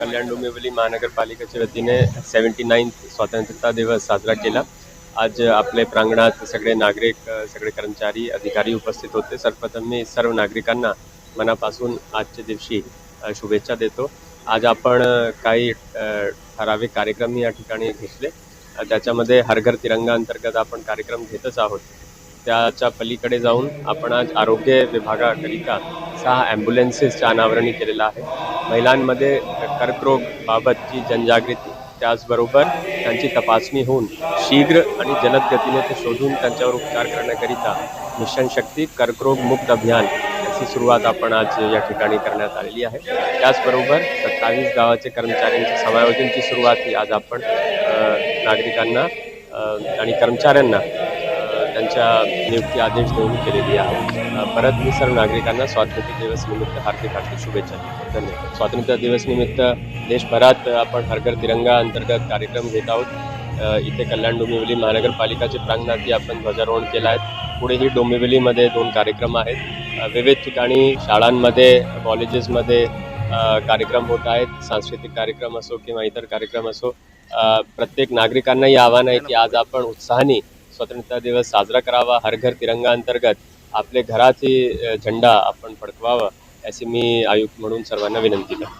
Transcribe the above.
कल्याण डोंबिवली महानगरपालिकेच्या वतीने seventy ninth स्वातंत्र्यता दिवस साजरा केला. आज आपले प्रांगणात सगळे नागरिक सगळे कर्मचारी अधिकारी उपस्थित होते. सर्वप्रथम मी सर्व नागरिकांना मनापासून आजच्या दिवशी शुभेच्छा देतो. आज आपण काही ठराविक कार्यक्रम या ठिकाणी घेतले. त्याच्यामध्ये हरघर तिरंगा अंतर्गत आपण कार्यक्रम घेतच आहोत. त्याच्या पलीकडे जाऊन आपण आज आरोग्य विभागाकरिता सहा ॲम्ब्युलन्सेसच्या अनावरणी केलेलं आहे. महिलांमध्ये कर्करोगबाबतची जनजागृती त्याचबरोबर त्यांची तपासणी होऊन शीघ्र आणि जलद गतीने ते शोधून त्यांच्यावर उपचार करण्याकरिता मिशन शक्ती कर्करोगमुक्त अभियान याची सुरुवात आपण आज या ठिकाणी करण्यात आलेली आहे. त्याचबरोबर सत्तावीस गावाचे कर्मचाऱ्यांच्या समायोजनची सुरुवात ही आज आपण नागरिकांना आणि कर्मचाऱ्यांना त्यांच्या नियुक्ती आदेश देऊन केलेली आहे. परत मी सर्व नागरिकांना स्वातंत्र्य दिवस निमित्त हार्दिक हार्दिक शुभेच्छा देतो. धन्यवाद. स्वातंत्र्य दिवस निमित्त देशभरात आपण हर घर तिरंगा अंतर्गत कार्यक्रम घेत आहोत. इथे कल्याण डोंबिवली महानगरपालिकाचे प्रांगणातही आपण ध्वजारोहण केलं आहे. पुढेही डोंबिवलीमध्ये दोन कार्यक्रम आहेत. विविध ठिकाणी शाळांमध्ये कॉलेजेसमध्ये कार्यक्रम होत आहेत. सांस्कृतिक कार्यक्रम असो किंवा इतर कार्यक्रम असो. प्रत्येक नागरिकांनाही आव्हान आहे की आज आपण उत्साहाने स्वतंत्रता दिवस साजरा करावा हर घर तिरंगा अंतर्गत आपले घराची झंडा झेंडा आपण फडकवावा अशी मी आयुक्त म्हणून सर्वांना विनंती करतो.